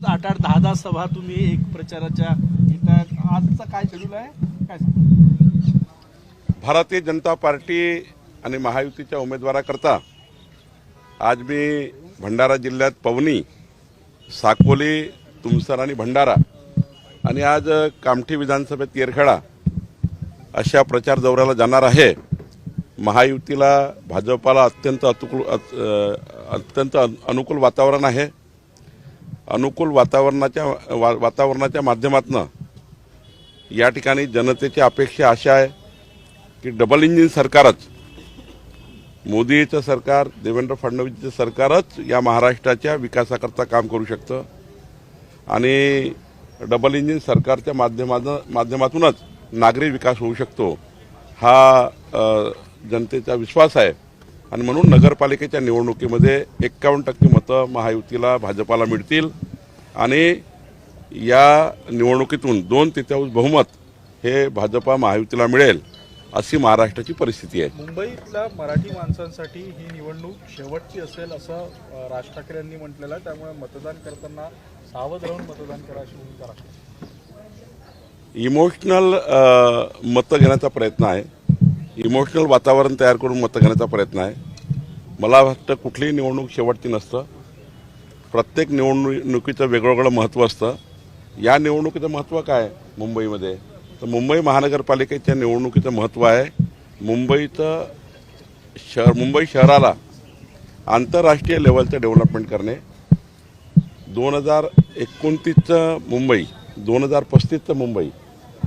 आठ आठ दहा दहा सभा तुम्ही एक प्रचाराच्या आजचं आजचा काय शेड्यूल आहे? काय भारतीय जनता पार्टी आणि महायुतीच्या उमेदवाराकरता आज मी भंडारा जिल्ह्यात पवनी साकोली तुमसर आणि भंडारा आणि आज कामठी विधानसभेत येरखेडा अशा प्रचार दौऱ्याला जाणार आहे. महायुतीला भाजपाला अत्यंत अतुकूल अत- अत्यंत अनुकूल वातावरण आहे. अनुकूल वातावरणाच्या वा वातावरणाच्या माध्यमातून या ठिकाणी जनतेची अपेक्षा अशा आहे की डबल इंजिन सरकारच मोदीचं सरकार देवेंद्र फडणवीसचं सरकारच या महाराष्ट्राच्या विकासाकरता काम करू शकतं. आणि डबल इंजिन सरकारच्या माध्यमातून माध्यमातूनच नागरी विकास होऊ शकतो हा जनतेचा विश्वास आहे. आणि म्हणून नगरपालिकेच्या निवडणुकीमध्ये एक्कावन्न टक्के मतं महायुतीला भाजपाला मिळतील. आणि या निवडणुकीतून दोन तृतीयांश बहुमत हे भाजपा महायुतीला मिळेल अशी महाराष्ट्राची परिस्थिती आहे. मुंबईतल्या मराठी माणसांसाठी ही निवडणूक शेवटची असेल असं राज ठाकरे यांनी म्हटलेलं आहे. त्यामुळे मतदान करताना सावध राहून मतदान करा अशी भूमिका इमोशनल मतं घेण्याचा प्रयत्न आहे. इमोशनल वातावरण तयार करून मतं घेण्याचा प्रयत्न आहे. मला वाटतं कुठलीही निवडणूक शेवटची नसतं. प्रत्येक निवडणुकीचं वेगवेगळं महत्त्व असतं. या निवडणुकीचं महत्त्व काय मुंबईमध्ये? तर मुंबई महानगरपालिकेच्या निवडणुकीचं महत्त्व आहे. मुंबईचं शहर मुंबई शहराला आंतरराष्ट्रीय लेवलचं डेव्हलपमेंट करणे. दोन हजार एकोणतीसचं मुंबई दोन हजार पस्तीसचं मुंबई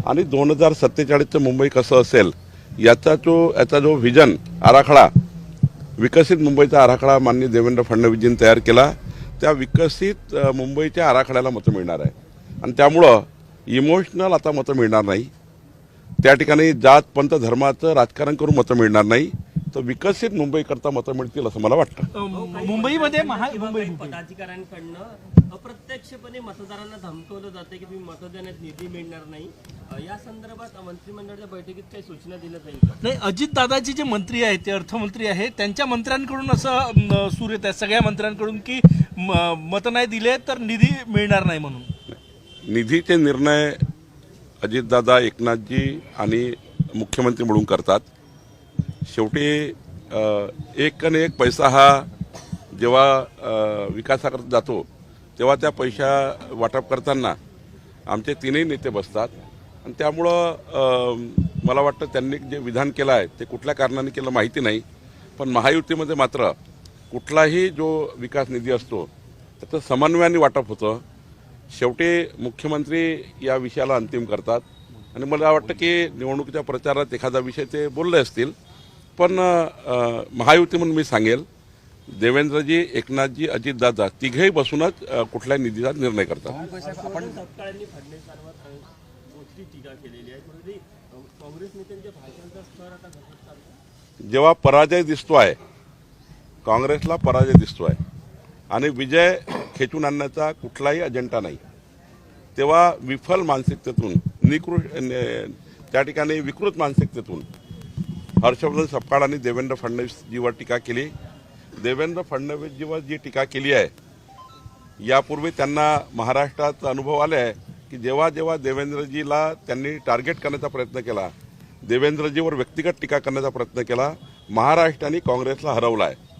आणि दोन हजार सत्तेचाळीसचं मुंबई कसं असेल याचा जो याचा जो व्हिजन आराखडा विकसित मुंबईचा आराखडा माननीय देवेंद्र फडणवीसजींनी तयार केला त्या विकसित मुंबईच्या आराखड्याला मतं मिळणार आहे. आणि त्यामुळं इमोशनल आता मतं मिळणार नाही. त्या ठिकाणी जात पंत धर्माचं राजकारण करून मतं मिळणार नाही. तर विकसित मुंबईकरता मतं मिळतील असं मला वाटतं. मुंबईमध्ये महा मुंबई पदाधिकाऱ्यांकडनं अप्रत्यक्षपणे मतदारांना धमकवलं जातं की तुम्ही मतं देण्यात निधी मिळणार नाही. या संदर्भात मंत्रिमंडळाच्या बैठकीत काही सूचना दिल्या जाईल नाही अजित दादाजी जे मंत्री आहेत ते अर्थमंत्री आहेत. त्यांच्या मंत्र्यांकडून असं सूर येत आहे सगळ्या मंत्र्यांकडून की म- मतं नाही दिले तर निधी मिळणार नाही म्हणून. निधीचे निर्णय अजितदादा एकनाथजी आणि मुख्यमंत्री म्हणून करतात. शेवटी एक आणि एक पैसा हा जेव्हा विकासाकरता जातो तेव्हा त्या पैसा वाटप करताना आमचे तीनही नेते बसतात. आणि त्यामुळं मला वाटतं त्यांनी जे विधान केलं आहे ते कुठल्या कारणाने केलं माहिती नाही. पण महायुतीमध्ये मात्र कुठलाही जो विकास निधी असतो त्याचं समन्वयाने वाटप होतं. शेवटी मुख्यमंत्री या विषयाला अंतिम करतात. आणि मला वाटतं की निवडणुकीच्या प्रचारात एखादा विषय ते बोलले असतील पण महायुती म्हणून मी सांगेल देवेंद्रजी एकनाथजी अजितदादा तिघेही बसूनच कुठल्याही निधीचा निर्णय करतात. जेव्हा पराजय दिसतो आहे काँग्रेसला पराजय दिसतो आहे आणि विजय खेचून आणण्याचा कुठलाही अजेंडा नाही तेव्हा विफल मानसिकतेतून निकृष्ट ने- त्या ठिकाणी विकृत मानसिकतेतून हर्षवर्धन आणि देवेंद्र फडणवीसजीवर टीका केली. देवेंद्र फडणवीसजीवर जी टीका केली आहे यापूर्वी त्यांना महाराष्ट्रात अनुभव आले आहे की जेव्हा जेव्हा देवेंद्रजीला त्यांनी टार्गेट करण्याचा प्रयत्न केला देवेंद्रजीवर व्यक्तिगत टीका करण्याचा प्रयत्न केला महाराष्ट्राने काँग्रेसला हरवला आहे